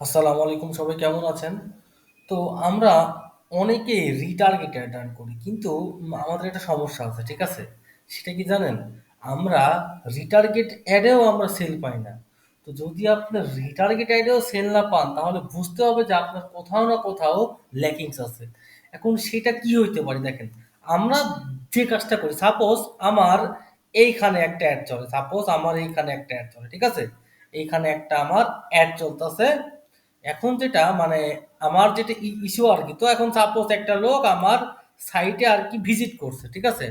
আসসালামু আলাইকুম সবাই কেমন আছেন? তো আমরা অনেকে রিটার্গেট অ্যাড রান করি। কিন্তু আমাদের একটা সমস্যা আছে, ঠিক আছে? সেটা কি জানেন? আমরা রিটার্গেট অ্যাডেও আমরা সেল পাই না। তো যদি আপনার রিটার্গেট অ্যাডেও সেল না পান তাহলে বুঝতে হবে যে আপনার কোথাও না কোথাও ল্যাকিংস আছে। এখন সেটা কি হইতে পারে দেখেন, আমরা যে কাজটা করি সাপোজ আমার এইখানে একটা অ্যাড চলে। সাপোজ আমার এইখানে একটা অ্যাড চলে, ঠিক আছে? এইখানে একটা আমার অ্যাড চলতেছে। এখন যেটা মানে আমার যেটা ইস্যু আরকি। তো এখন সাপোজ একটা লোক আমার সাইটে আর কি ভিজিট করছে। ঠিক আছে?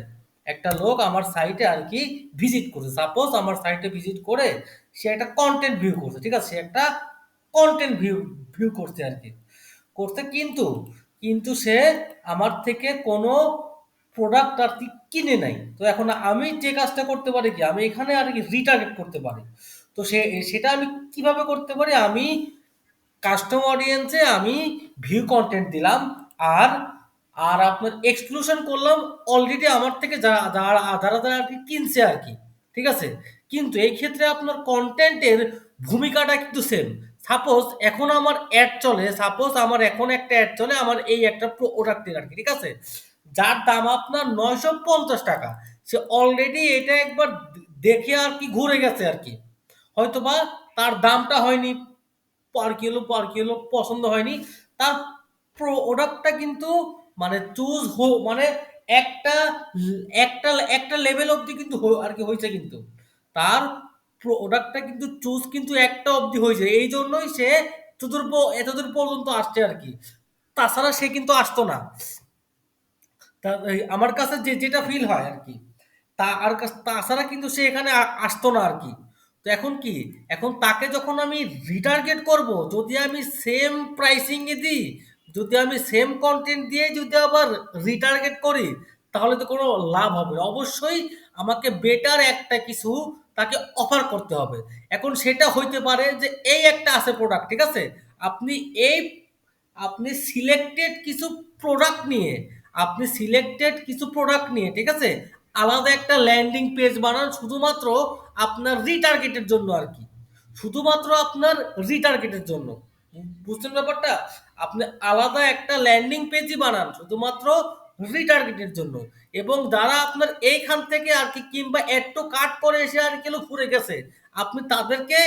একটা লোক আমার সাইটে আর কি ভিজিট করছে। সাপোজ আমার সাইটে ভিজিট করে সে একটা কন্টেন্ট ভিউ করছে। ঠিক আছে? সে একটা কন্টেন্ট ভিউ ভিউ করছে আর কি করছে কিন্তু, কিন্তু সে আমার থেকে কোনো প্রোডাক্ট আর কি কিনে নাই। তো এখন আমি যে কাজটা করতে পারি কি? আমি এখানে আর কি রিটার্গেট করতে পারি। তো সে সেটা আমি কীভাবে করতে পারি? আমি কাস্টম অডিয়েন্সে আমি ভিউ কন্টেন্ট দিলাম। আর, আর আপনার এক্সক্লুশন করলাম অলরেডি আমার থেকে যারা যারা যারা, যারা আরকি কিনছে আর কি ঠিক আছে? কিন্তু এই ক্ষেত্রে আপনার কন্টেন্টের ভূমিকাটা কিন্তু সেম। সাপোজ এখন আমার অ্যাড চলে, সাপোজ আমার এখন একটা অ্যাড চলে আমার এই একটা প্রোডাক্টের আর কি ঠিক আছে? যার দাম আপনার ৳৯৫০ সে অলরেডি এটা একবার দেখে আর কি ঘুরে গেছে আরকি। হয়তোবা তার দামটা হয়নি পার কিলো, পার কিলো পছন্দ হয়নি। তার প্রোডাক্টটা কিন্তু মানে চুজ হো মানে একটা একটা একটা লেভেল অব্দি কিন্তু আর কি হয়েছে কিন্তু। তার প্রোডাক্টটা কিন্তু চুজ কিন্তু একটা অব্দি এই জন্যই সে এতদূর এতদূর পর্যন্ত আসছে আর কি তাছাড়া সে কিন্তু আসতো না। আমার কাছে যে যেটা ফিল হয় আরকি। তা আর কাছ তাছাড়া কিন্তু সে এখানে আসতো না আরকি। তো এখন কি? এখন তাকে যখন আমি রিটার্গেট করব, যদি আমি সেম প্রাইসিং এ দিই, যদি আমি সেম কন্টেন্ট দিয়ে যদি আবার রিটার্গেট করি, তাহলে তো কোনো লাভ হবে অবশ্যই আমাকে বেটার একটা কিছু তাকে অফার করতে হবে। এখন সেটা হইতে পারে যে এই একটা আছে প্রোডাক্ট, ঠিক আছে? আপনি এই আপনি সিলেক্টেড কিছু প্রোডাক্ট নিয়ে, আপনি সিলেক্টেড কিছু প্রোডাক্ট নিয়ে, ঠিক আছে? আলাদা একটা ল্যান্ডিং পেজ বানান শুধুমাত্র আপনার রিটার্গেটের জন্য আর কি শুধুমাত্র আপনার রিটার্গেটের জন্য। বুঝছেন ব্যাপারটা? আপনি আলাদা একটা ল্যান্ডিং পেজই বানান শুধুমাত্র রিটার্গেটের জন্য। এবং যারা আপনার এইখান থেকে আর কি কিংবা একটু টু কার্ট করে এসে আরকি হলো ঘুরে গেছে, আপনি তাদেরকে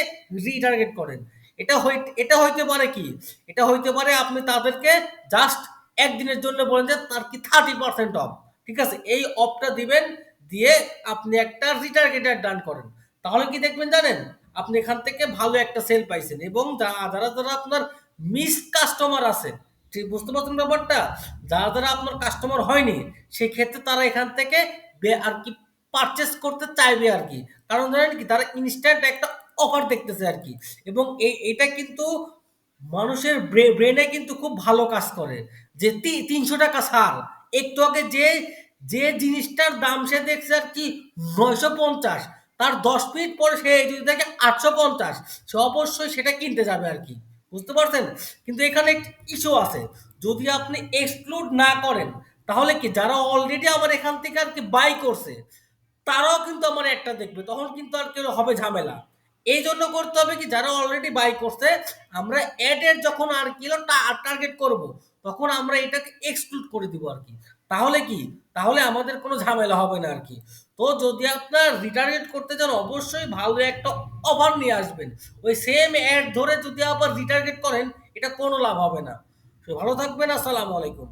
রিটার্গেট করেন। এটা এটা হইতে পারে কি? এটা হইতে পারে আপনি তাদেরকে জাস্ট একদিনের জন্য বলেন যে তার কি 30% অফ। ঠিক আছে? এই অফটা দিবেন, দিয়ে আপনি একটা রিটার্গেট অ্যাড রান করেন। তাহলে কি দেখবেন জানেন? আপনি এখান থেকে ভালো একটা সেল পাইছেন এবং যারা, যারা আপনার মিস কাস্টমার আছে, বুঝতে পারছেন ব্যাপারটা? যারা, যারা আপনার কাস্টমার হয়নি, সেক্ষেত্রে তারা এখান থেকে আর কি পারচেস করতে চাইবে আর কি কারণ জানেন কি? তারা ইনস্ট্যান্ট একটা অফার দেখতেছে আর কি এবং এই এটা কিন্তু মানুষের ব্রে ব্রেইনে কিন্তু খুব ভালো কাজ করে। যে তি ৳৩০০ ছাড়। একটু আগে যে, যে জিনিসটার দাম সে দেখছে আর কি নয়শো পঞ্চাশ তার ১০ মিনিট পরে সে যদি দেখে ৳৮৫০ সে অবশ্যই সেটা কিনতে যাবে আর কি বুঝতে পারছেন? কিন্তু এখানে একটি ইস্যু আছে। যদি আপনি এক্সক্লুড না করেন, তাহলে কি যারা অলরেডি আমার এখান থেকে আর কি বাই করছে, তারাও কিন্তু আমার অ্যাডটা দেখবে। তখন কিন্তু আর কেউ হবে ঝামেলা। এই জন্য করতে হবে কি? যারা অলরেডি বাই করছে, আমরা অ্যাডের যখন আরকি হলো টা টার্গেট করব, তখন আমরা এটাকে এক্সক্লুড করে দিব আর কি তাহলে কি? তাহলে আমাদের কোনো ঝামেলা হবে না আর কি তো যদি আপনার রিটার্গেট করতে চান অবশ্যই ভালো একটা অফার নিয়ে আসবেন। ওই সেম অ্যাড ধরে যদি আবার রিটার্গেট করেন, এটা কোনো লাভ হবে না। ভালো থাকবেন। আসসালামু আলাইকুম।